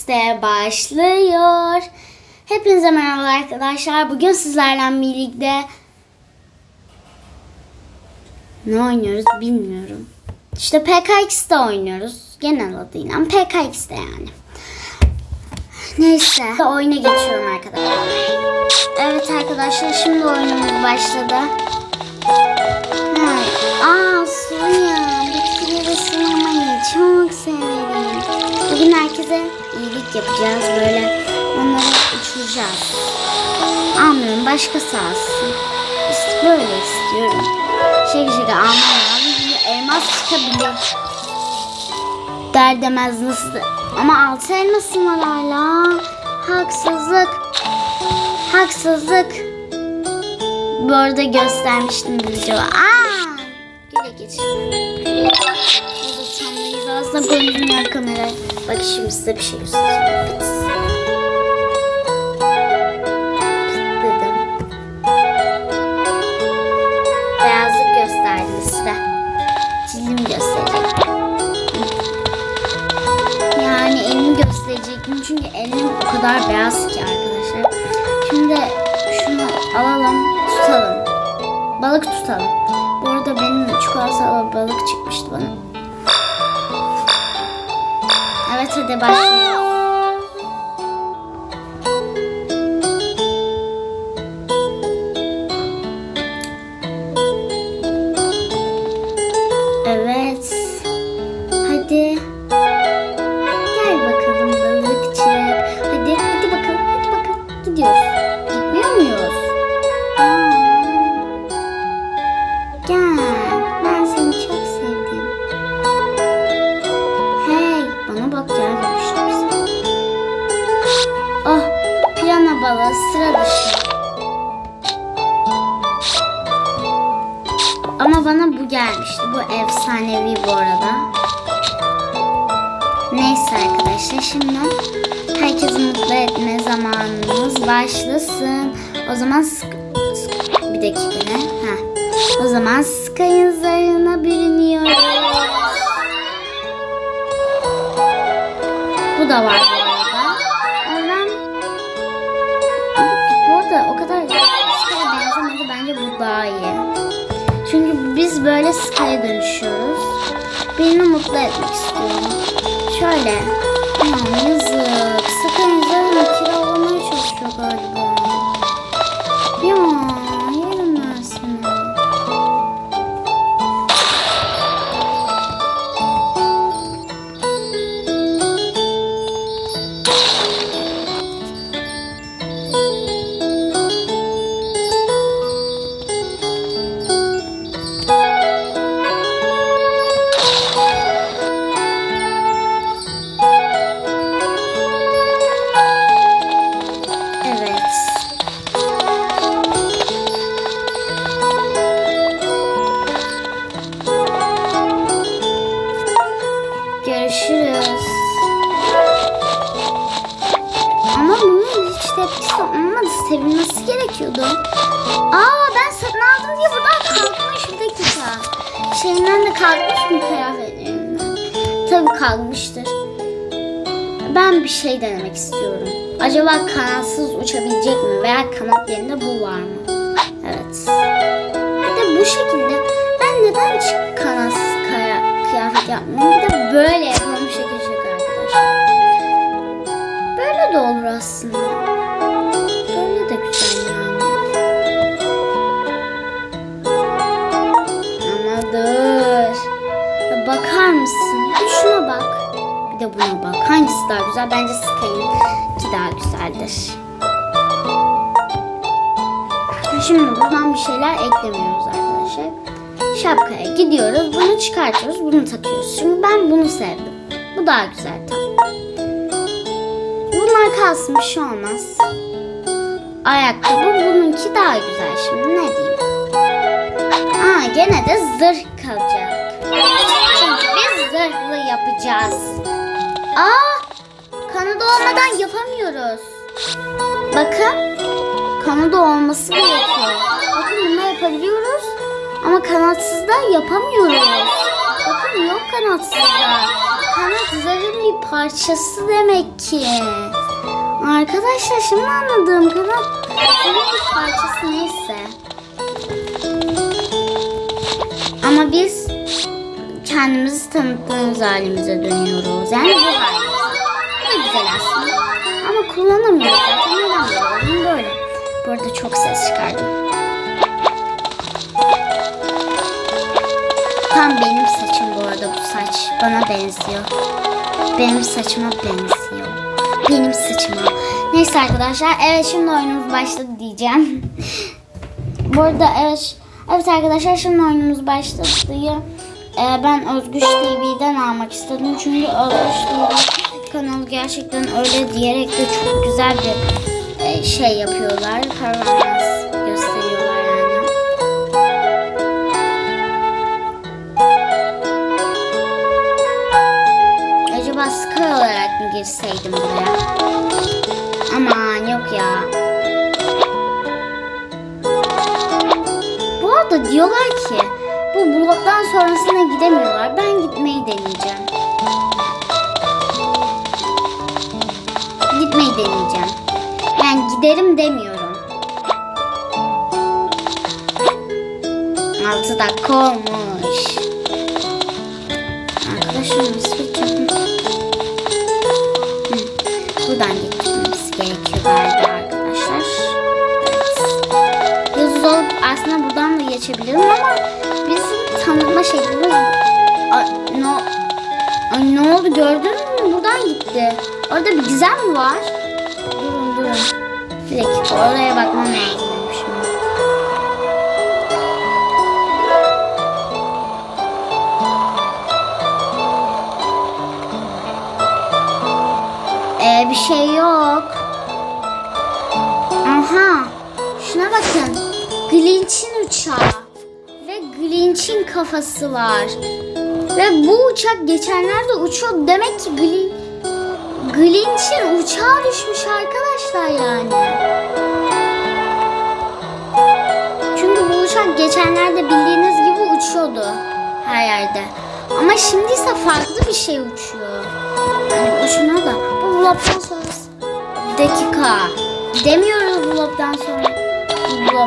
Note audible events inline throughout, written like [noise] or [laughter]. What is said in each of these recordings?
İşte başlıyor. Hepinize merhaba arkadaşlar. Bugün sizlerle birlikte ne oynuyoruz bilmiyorum. İşte PKX'de oynuyoruz. Genel adıyla PKX'de yani. Neyse. Oyuna geçiyorum arkadaşlar. Evet arkadaşlar şimdi oyunumuz başladı. Herkese iyilik yapacağız böyle onları uçuracağız. Almıyorum başkası alsın. İşte böyle istiyorum. Şaka şaka almam lazım elmas çıkabilir. Der demez nasıl ama altı elmasım var hala. Haksızlık. Haksızlık. Bu arada göstermiştim video. Aa! Gele geç. Çamlıyız. Aslında görünmüyor kamera. Bak şimdi size bir şey göstereceğim. Dedim. Beyazlık gösterdim size. Cildim gösterecektim. Yani elimi gösterecektim çünkü elim o kadar beyaz ki arkadaşlar. Şimdi şunu alalım, tutalım. Balık tutalım. Bu arada benim çikolatalı balık çıkmıştı bana. Evet hadi balığı sıra dışı. Ama bana bu gelmişti. Bu efsanevi bu arada. Neyse arkadaşlar şimdi herkesi mutlu etme zamanımız başlasın. O zaman bir dakika ne? Ha. O zaman Sky'ın zarına bürünüyoruz. Bu da var böyle Sky'a dönüşüyoruz. Birini mutlu etmek istiyorum. Şöyle. Ya yazık. Sky'ın zarını kiralamaya çalışıyor galiba. Ya Şeyinden de kalkmış mı kıyafetlerinden? Tabii kalkmıştır. Ben bir şey denemek istiyorum. Acaba kanatsız uçabilecek mi? Veya kanat yerinde bu var mı? Evet. Bir de bu şekilde ben neden hiç kanatsız kıyafet yapmıyorum? Bir de böyle yapalım şaka şaka arkadaşlar. Böyle de olur aslında. Güzel? Bence Sky'ınki daha güzeldir. Şimdi buradan bir şeyler eklemiyoruz arkadaşlar. Şapkaya gidiyoruz. Bunu çıkartıyoruz. Bunu takıyoruz. Şimdi ben bunu sevdim. Bu daha güzel tamam. Bunlar kalsın bir şey olmaz. Ayakkabı bununki daha güzel şimdi ne diyeyim. Aa gene de zırh kalacak. Çünkü biz zırhlı yapacağız. Aa kanadı olmadan yapamıyoruz. Bakın kanadı olması gerekiyor. Bakın bunu yapabiliyoruz ama kanatsız da yapamıyoruz. Bakın yok kanatsız da. kanat zarın bir parçası demek ki. Arkadaşlar şimdi anladım. Kanat zarın bir parçası neyse. Ama biz kendimizi tanıttığımız halimize dönüyoruz. Yani bu halimiz. Güzel aslında. Ama kullanamıyoruz zaten. Neden? Böyle. Bu arada çok ses çıkardım. Tam benim saçım bu arada bu saç. Bana benziyor. Benim saçıma benziyor. Benim saçıma. Neyse arkadaşlar. Evet şimdi oyunumuz başladı diyeceğim. [laughs] bu arada evet. Evet arkadaşlar şimdi oyunumuz başladı. Ee, ben Özgüç TV'den almak istedim. Çünkü Özgüç TV kanalı gerçekten öyle diyerek de çok güzel bir e, şey yapıyorlar. Performans gösteriyorlar yani. Acaba Sky olarak mı girseydim buraya? Aman yok ya. Bu arada diyorlar ki bu bloktan sonrasına gidemiyorlar. Ben gitmeyi deneyeceğim. Deneyeceğim. Yani giderim demiyorum. 6 dakika olmuş. Arkadaşlar nasıl? Hı, Buradan gitmemiz gerekiyor galiba arkadaşlar. Evet. Yazı olup aslında buradan da geçebilirim ama bizim tanıtma şeklimiz ne oldu gördünüz mü? Buradan gitti. Orada bir gizem var? Bir dakika oraya bakmam lazım şimdi. Ee, bir şey yok. Aha. Şuna bakın. Glinch'in uçağı. Ve Glinch'in kafası var. Ve bu uçak geçenlerde uçuyor. Demek ki Glin... Glinch'in uçağı düşmüş arkadaşlar yani. Geçenlerde bildiğiniz gibi uçuyordu her yerde. Ama şimdi ise farklı bir şey uçuyor. Yani uçuyor da bu bloktan sonrası. Bir dakika. Gidemiyoruz bu bloktan sonra. Bu.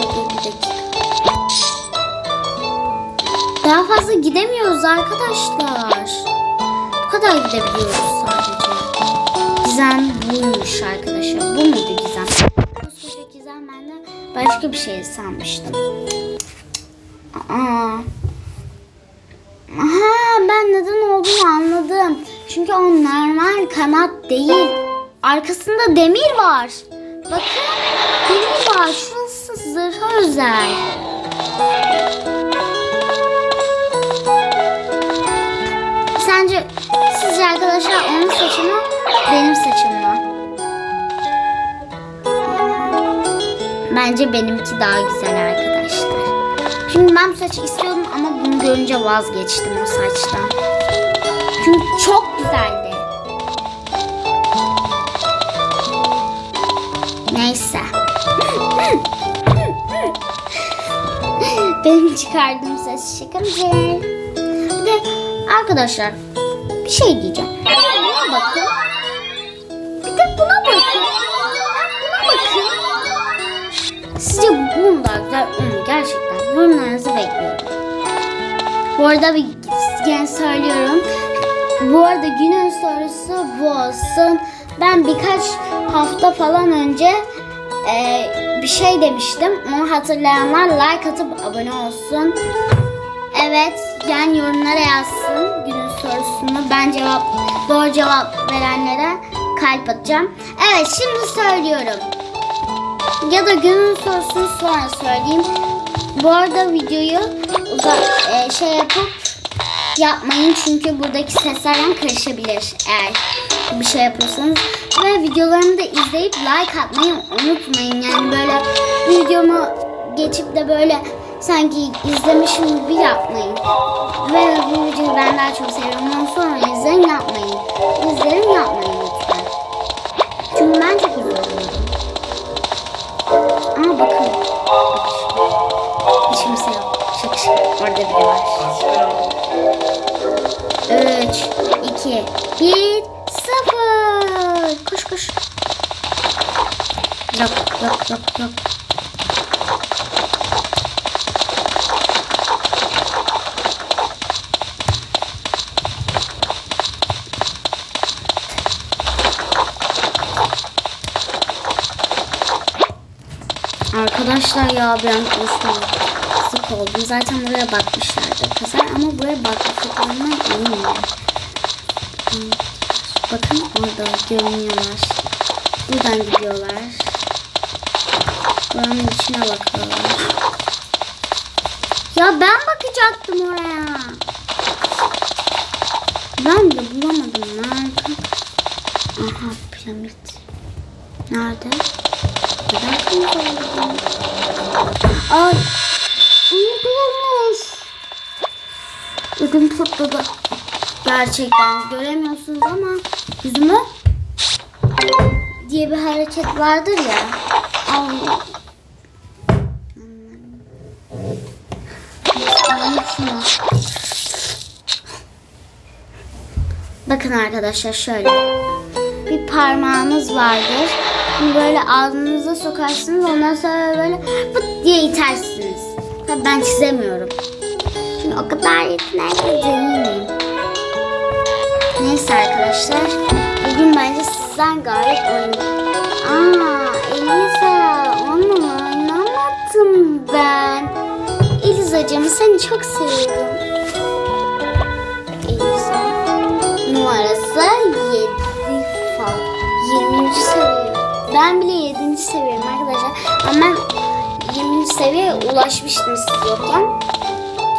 Dur, dur, bir dakika. Daha fazla gidemiyoruz arkadaşlar. Bu kadar gidebiliyoruz sadece. Gizem buymuş arkadaşlar. Bu muydu Gizem? Başka bir şey sanmıştım. Aa. Aha ben neden olduğunu anladım. Çünkü o normal kanat değil. Arkasında demir var. Bakın demir var. Şurası zırha özel. Sence sizce arkadaşlar onun saçı mı benim saçım Bence benimki daha güzel arkadaşlar. Çünkü ben bu saçı istiyordum ama bunu görünce vazgeçtim o saçtan. Çünkü çok güzeldi. Neyse. Benim çıkardığım ses şakacı. Bir de arkadaşlar bir şey diyeceğim. Buna bakın. Bir de buna bakın. Sizce bu mu daha güzel o mu? Gerçekten yorumlarınızı bekliyorum. Bu arada bir gene söylüyorum. Bu arada günün sorusu bu olsun. Ben birkaç hafta falan önce e, bir şey demiştim. Onu hatırlayanlar like atıp abone olsun. Evet, yani yorumlara yazsın günün sorusunu. Ben cevap doğru cevap verenlere kalp atacağım. Evet, şimdi söylüyorum. Ya da günün sorusunu sonra söyleyeyim. Bu arada videoyu uzak e, şey yapıp yapmayın çünkü buradaki seslerden karışabilir eğer bir şey yapıyorsanız. Ve videolarımı da izleyip like atmayı unutmayın. Yani böyle videomu geçip de böyle sanki izlemişim gibi yapmayın. Ve bu videoyu ben daha çok seviyorum. Ondan sonra izleyin yapmayın. Yok yok. Arkadaşlar ya ben konuşmaya sık oldum. Zaten buraya bakmışlardı kızlar ama buraya baktıklarından eminim. Bakın orada görünüyorlar. Buradan gidiyorlar. Buranın içine bakıyorlar. Ya ben bakacaktım oraya. Ben de bulamadım. Nerede? Aha piramit. Nerede? Neden oldu? Ay. Unutulmuş. Ödüm patladı. Gerçekten göremiyorsunuz ama yüzümü diye bir hareket vardır ya. Bakın arkadaşlar şöyle. Bir parmağınız vardır. Bunu böyle ağzınıza sokarsınız. Ondan sonra böyle pıt diye itersiniz. Tabii ben çizemiyorum. Çünkü o kadar yetenekli değilim. Neyse arkadaşlar. Bugün bence sizden gayet oyun. Aa oynamadım ben. Elizacığım seni çok seviyorum. Eliza. Numarası 7 falan. 20. seviye. Ben bile 7. seviyeyim arkadaşlar. Ama ben 20. seviyeye ulaşmıştım siz yokken.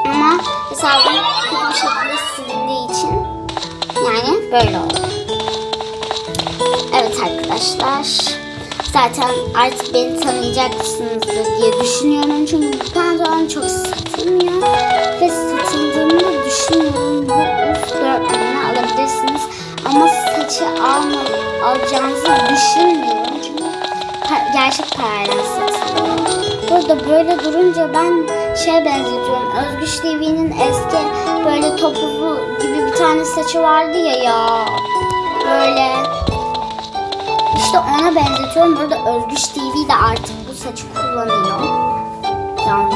Ama hesabım kötü bir şekilde silindiği için yani böyle oldu. Evet arkadaşlar. Zaten artık beni tanıyacaksınızdır diye düşünüyorum. Çünkü bu pantolon çok satılmıyor. Ve satıldığını düşünmüyorum. Bu üst dörtlüğünü alabilirsiniz. Ama saçı alma, alacağınızı düşünmüyorum. Çünkü pa- gerçek parayla satılıyor. Burada böyle durunca ben şey benzetiyorum. Özgüç TV'nin eski böyle topuzlu gibi bir tane saçı vardı ya ya. Böyle işte ona benzetiyorum. Burada Özgüç TV de artık bu saçı kullanıyor. Yani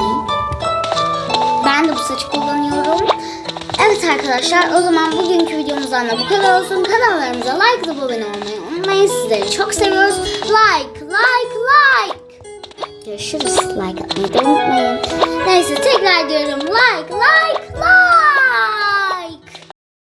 ben de bu saçı kullanıyorum. Evet arkadaşlar o zaman bugünkü videomuzdan da bu kadar olsun. Kanallarımıza like ve abone olmayı unutmayın. Sizleri çok seviyoruz. Like, like, like. Görüşürüz. Like atmayı da unutmayın. Neyse tekrar diyorum. Like, like, like.